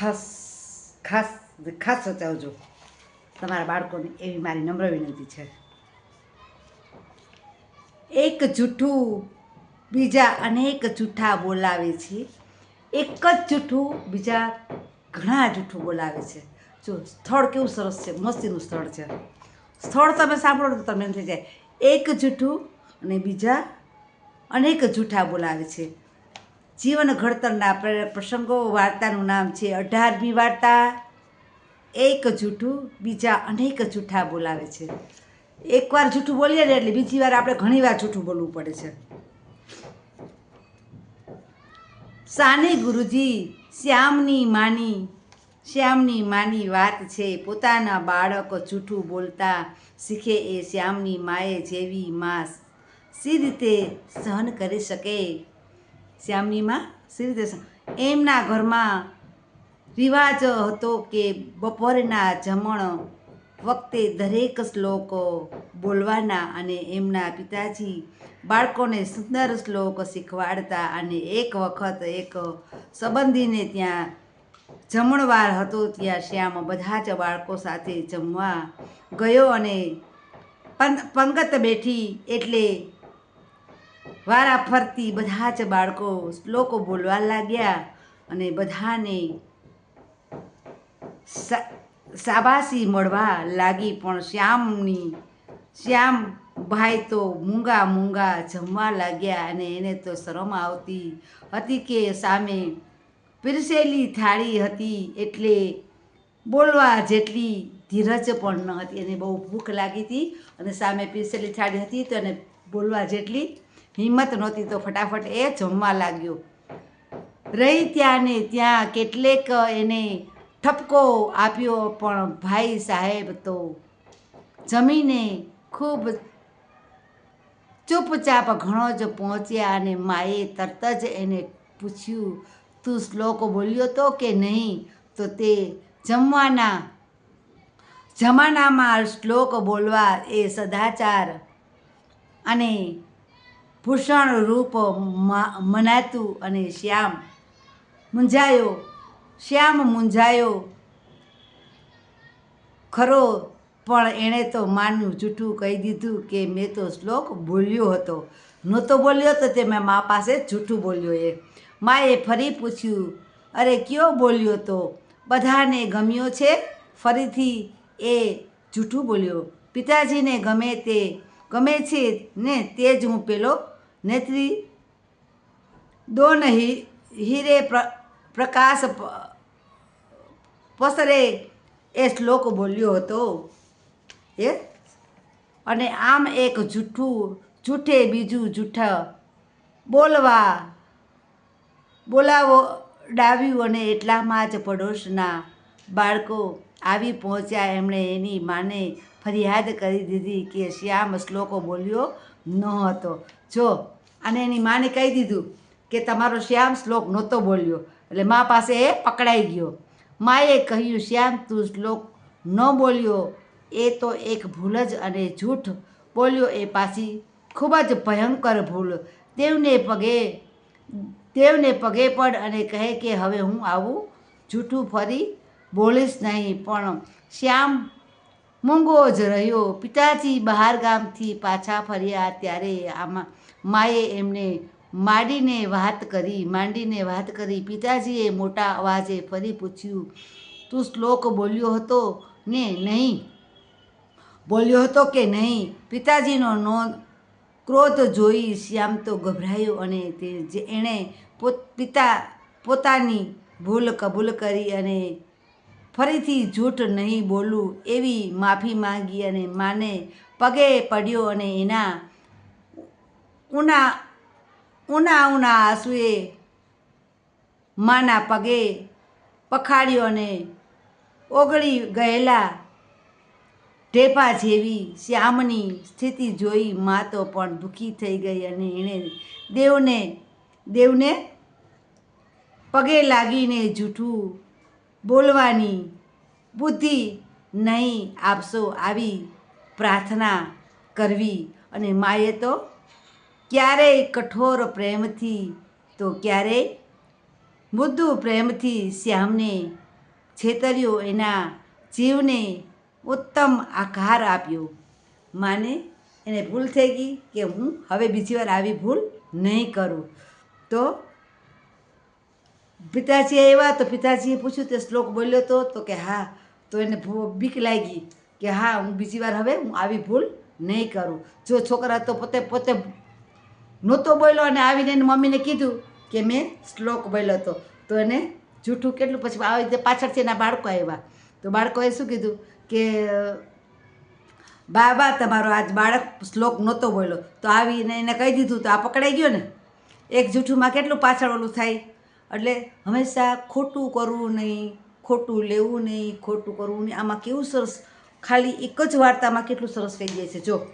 ખાસ ખાસ ખાસ સચાવજો તમારા બાળકોને એવી મારી નમ્ર વિનંતી છે. એક જૂઠું બીજા અનેક જૂઠા બોલાવે છે. એક જ જૂઠું બીજા ઘણા જૂઠું બોલાવે છે. જો સ્થળ કેવું સરસ છે, મસ્તીનું સ્થળ છે. સ્થળ તમે સાંભળો તો તમને એમ થઈ જાય. એક જૂઠું અને બીજા અનેક જૂઠા બોલાવે છે. જીવન ઘડતરના પ્રસંગો, વાર્તાનું નામ છે અઢારમી વાર્તા. એક જૂઠું, બીજા અનેક જૂઠા બોલાવે છે. એકવાર જૂઠું બોલીએ ને એટલે બીજી વાર આપણે ઘણી વાર જૂઠું બોલવું પડે છે. સાની ગુરુજી, શ્યામની માની શ્યામની માની વાત છે, પોતાના બાળક જૂઠું બોલતા શીખે એ શ્યામની માએ જેવી માં સી રીતે સહન કરી શકે શ્યામની માં સી રીતે એમના ઘરમાં રિવાજ હતો કે બપોરના જમણ વખતે દરેક શ્લોક બોલવાના અને એમના પિતાજી બાળકોને સુંદર શ્લોક શીખવાડતા અને એક વખત એક સંબંધીને ત્યાં જમણવાર હતો ત્યાં શ્યામ બધા જ બાળકો સાથે જમવા ગયો અને પંગત બેઠી એટલે વારા ફરતી બધા જ બાળકો શ્લોકો બોલવા લાગ્યા અને બધાને સા- શાબાશી મળવા લાગી. પણ શ્યામની, શ્યામ ભાઈ તો મૂંગા મૂંગા જમવા લાગ્યા અને એને તો શરમ આવતી હતી કે સામે પીરસેલી થાળી હતી એટલે બોલવા જેટલી ધીરજ પણ ન હતી. એને બહુ ભૂખ લાગી હતી અને સામે પીરસેલી થાળી હતી તો એને બોલવા જેટલી હિંમત નહોતી તો ફટાફટ એ જમવા લાગ્યો. રહી ત્યાં ને ત્યાં કેટલેક એને ઠપકો આપ્યો, પણ ભાઈ સાહેબ તો જમીને ખૂબ ચૂપચાપ ઘણો જ પહોંચ્યા અને માએ તરત જ એને પૂછ્યું, તું શ્લોક બોલ્યો તો કે નહીં? તો તે જમવાના જમાનામાં શ્લોક બોલવા એ સદાચાર અને ભૂષણ રૂપ મનાતું અને શ્યામ મૂંઝાયો. શ્યામ મૂંઝાયો. ખરો, પણ એણે તો માનું જૂઠું કહી દીધું કે મેં તો શ્લોક બોલ્યો હતો. નહોતો બોલ્યો તો તે મેં મા પાસે જૂઠું બોલ્યો એ. માએ ફરી પૂછ્યું, અરે, કયો બોલ્યો તો? બધાને ગમ્યો છે? ફરીથી એ જૂઠું બોલ્યો. પિતાજીને ગમે તે ગમે છે ને તે જ હું પેલો. નેત્રી દોન હીરે પ્ર- પ્રકાશ પસરે એ શ્લોક બોલ્યો હતો. એ? અને આમ એક જૂઠું જૂઠે બીજું જૂઠા બોલવા, બોલાવો, ડાવ્યું અને એટલામાં જ પડોશના બાળકો આવી પહોંચ્યા. એમણે એની માને ફરિયાદ કરી દીધી કે શ્યામ શ્લોકો બોલ્યો ન હતો જો, અને એની માને કહી દીધું કે તમારો શ્યામ શ્લોક નહોતો બોલ્યો, એટલે મા પાસે એ પકડાઈ ગયો. માએ કહ્યું, શ્યામ, તું શ્લોક ન બોલ્યો. એ તો એક ભૂલ જ અને જૂઠ બોલ્યો. એ પાછી ખૂબ જ ભયંકર ભૂલ. દેવને પગે દેવને પગે પડ અને કહે કે હવે હું આવું જૂઠું ફરી બોલીશ નહીં, પણ શ્યામ મૂંગો જ રહ્યો. પિતાજી બહાર ગામથી પાછા ફર્યા ત્યારે આમાં માએ એમને માંડીને વાત કરી, માંડીને વાત કરી. પિતાજીએ મોટા અવાજે ફરી પૂછ્યું, તું શ્લોક બોલ્યો હતો ને નહીં? બોલ્યો હતો કે નહીં? પિતાજીનો નો ક્રોધ જોઈ શ્યામ તો ગભરાયો અને તે જે એણે પોત, પિતા પોતાની ભૂલ કબૂલ કરી અને ફરીથી જૂઠ નહીં બોલું એવી માફી માંગી અને માને પગે પડ્યો અને એના ઉના ઉના ઉના આંસુએ માના પગે પખાડ્યો અને ઓગળી ગયેલા ઢેપા જેવી શ્યામની સ્થિતિ જોઈ મા તો પણ દુઃખી થઈ ગઈ અને એણે દેવને દેવને પગે લાગીને જૂઠું બોલવાની બુદ્ધિ નહીં આપશો આવી પ્રાર્થના કરવી. અને માએ તો ક્યારેય કઠોર પ્રેમથી તો ક્યારેય મુદ્દુ પ્રેમથી શ્યામને છેતર્યો. એના જીવને ઉત્તમ આકાર આપ્યો. માને એને ભૂલ થઈ ગઈ કે હું હવે બીજી વાર આવી ભૂલ નહીં કરું. તો પિતાજી આવ્યા તો પિતાજીએ પૂછ્યું તે શ્લોક બોલ્યો હતો તો કે હા, તો એને બીક લાગી કે હા, હું બીજી વાર હવે હું આવી ભૂલ નહીં કરું. જો છોકરા તો પોતે પોતે નહોતો બોલ્યો અને આવીને એની મમ્મીને કીધું કે મેં શ્લોક બોલ્યો હતો તો એને જૂઠું કેટલું પછી આવી રીતે પાછળથી એના બાળકો આવ્યા. તો બાળકોએ શું કીધું કે, બાબા, તમારો આજ બાળક શ્લોક નહોતો બોલ્યો. તો આવીને એને કહી દીધું, તો આ પકડાઈ ગયો ને. એક જૂઠુંમાં કેટલું પાછળ ઓલું થાય? એટલે હંમેશા ખોટું કરવું નહીં, ખોટું લેવું નહીં, ખોટું કરવું નહીં. આમાં કેવું સરસ? ખાલી એક જ વાર્તામાં કેટલું સરસ થઈ જાય છે? જો,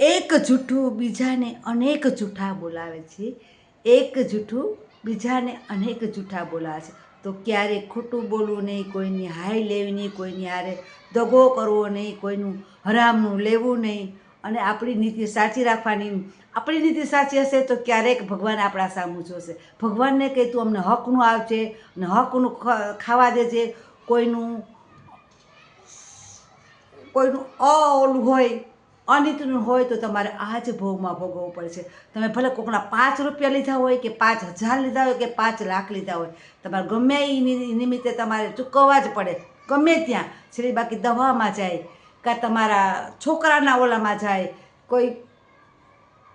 એક જૂઠું બીજાને અનેક જૂઠા બોલાવે છે. એક જૂઠું બીજાને અનેક જૂઠા બોલાવે છે. તો ક્યારે ખોટું બોલવું નહીં, કોઈની હાય લેવી નહીં, કોઈની હારે દગો કરવો નહીં, કોઈનું હરામનું લેવું નહીં. અને આપણી નીતિ સાચી રાખવાની, આપણી નીતિ સાચી હશે તો ક્યારેક ભગવાન આપણા સામું જોશે. ભગવાનને કહે, તું અમને હકનું આવશે અને હકનું ખાવા દેજે. કોઈનું કોઈનું ઓલું હોય, અનિતનું હોય તો તમારે આ જ ભોગમાં ભોગવવું પડશે. તમે ભલે કોકના પાંચ રૂપિયા લીધા હોય કે પાંચ હજાર લીધા હોય કે પાંચ લાખ લીધા હોય, તમારે ગમે એ નિમિત્તે તમારે ચૂકવવા જ પડે. ગમે ત્યાં. છેલ્લી બાકી દવામાં જાય. કાં તમારા છોકરાના ઓલામાં જાય, કોઈ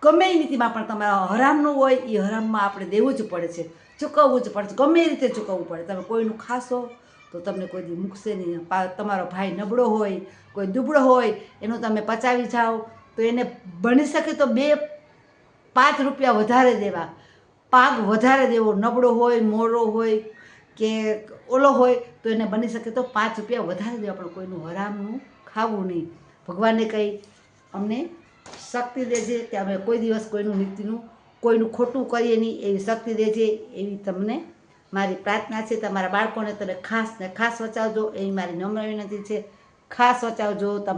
ગમે એ નીતિમાં પણ તમારા હરામનું હોય, એ હરામમાં આપણે દેવું જ પડે છે. ચૂકવવું જ પડે છે. ગમે એ રીતે ચૂકવવું પડે. તમે કોઈનું ખાશો તો તમને કોઈ દી મૂકશે નહીં. તમારો ભાઈ નબળો હોય, કોઈ દુબળો હોય, એનું તમે પચાવી જાઓ, તો એને બની શકે તો બે, પાંચ રૂપિયા વધારે દેવા. પાક વધારે દેવો. નબળો હોય, મોડો હોય કે ઓલો હોય, તો એને બની શકે તો પાંચ રૂપિયા વધારે દેવા. પણ કોઈનું હરામનું ખાવું નહીં. ભગવાનને કંઈ અમને શક્તિ દેજે કે અમે કોઈ દિવસ કોઈનું નીતિનું, કોઈનું ખોટું કરીએ નહીં, એવી શક્તિ દેજે, એવી તમને મારી પ્રાર્થના છે. તમારા બાળકોને તમે ખાસ ને ખાસ વચાવજો. એવી મારી નમ્ર વિનંતી છે. ખાસ વચાવજો તમારા